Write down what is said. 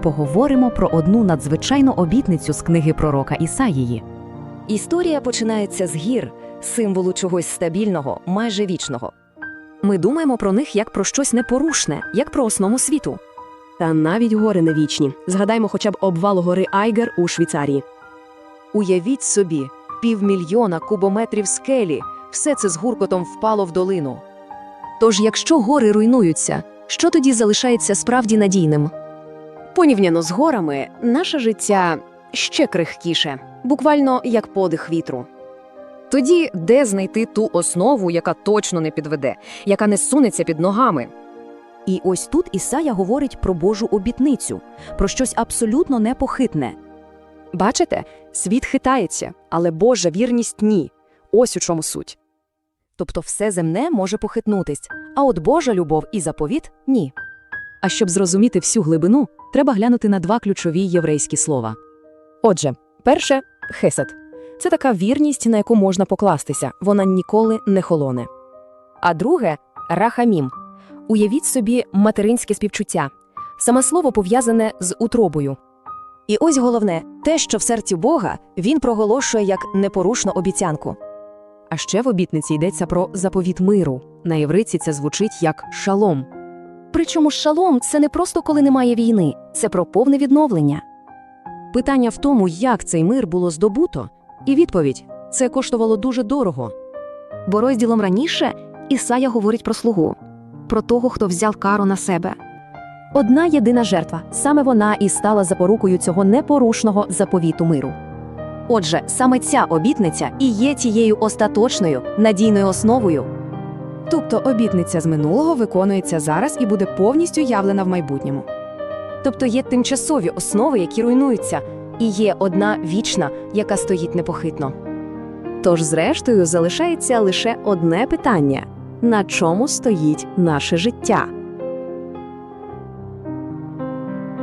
поговоримо про одну надзвичайну обітницю з книги пророка Ісаїї. Історія починається з гір, символу чогось стабільного, майже вічного. Ми думаємо про них як про щось непорушне, як про основу світу. Та навіть гори не вічні. Згадаймо хоча б обвал гори Айгер у Швейцарії. Уявіть собі, півмільйона кубометрів скелі, все це з гуркотом впало в долину. Тож, якщо гори руйнуються, що тоді залишається справді надійним? Порівняно з горами, наше життя ще крихкіше, буквально як подих вітру. Тоді де знайти ту основу, яка точно не підведе, яка не сунеться під ногами? І ось тут Ісая говорить про Божу обітницю, про щось абсолютно непохитне. Бачите, світ хитається, але Божа вірність ні. Ось у чому суть. Тобто все земне може похитнутись, а от Божа любов і заповіт ні. А щоб зрозуміти всю глибину, треба глянути на два ключові єврейські слова. Отже, перше хесед. Це така вірність, на яку можна покластися, вона ніколи не холоне. А друге рахамім. Уявіть собі материнське співчуття. Саме слово пов'язане з утробою. І ось головне те, що в серці Бога він проголошує як непорушну обіцянку. А ще в обітниці йдеться про заповіт миру. На євриці це звучить як шалом. Причому шалом це не просто коли немає війни, це про повне відновлення. Питання в тому, як цей мир було здобуто, і відповідь це коштувало дуже дорого. Бо розділом раніше Ісая говорить про слугу, про того, хто взяв кару на себе. Одна єдина жертва, саме вона і стала запорукою цього непорушного заповіту миру. Отже, саме ця обітниця і є тією остаточною надійною основою. Тобто обітниця з минулого виконується зараз і буде повністю явлена в майбутньому. Тобто є тимчасові основи, які руйнуються, і є одна вічна, яка стоїть непохитно. Тож, зрештою, залишається лише одне питання: на чому стоїть наше життя?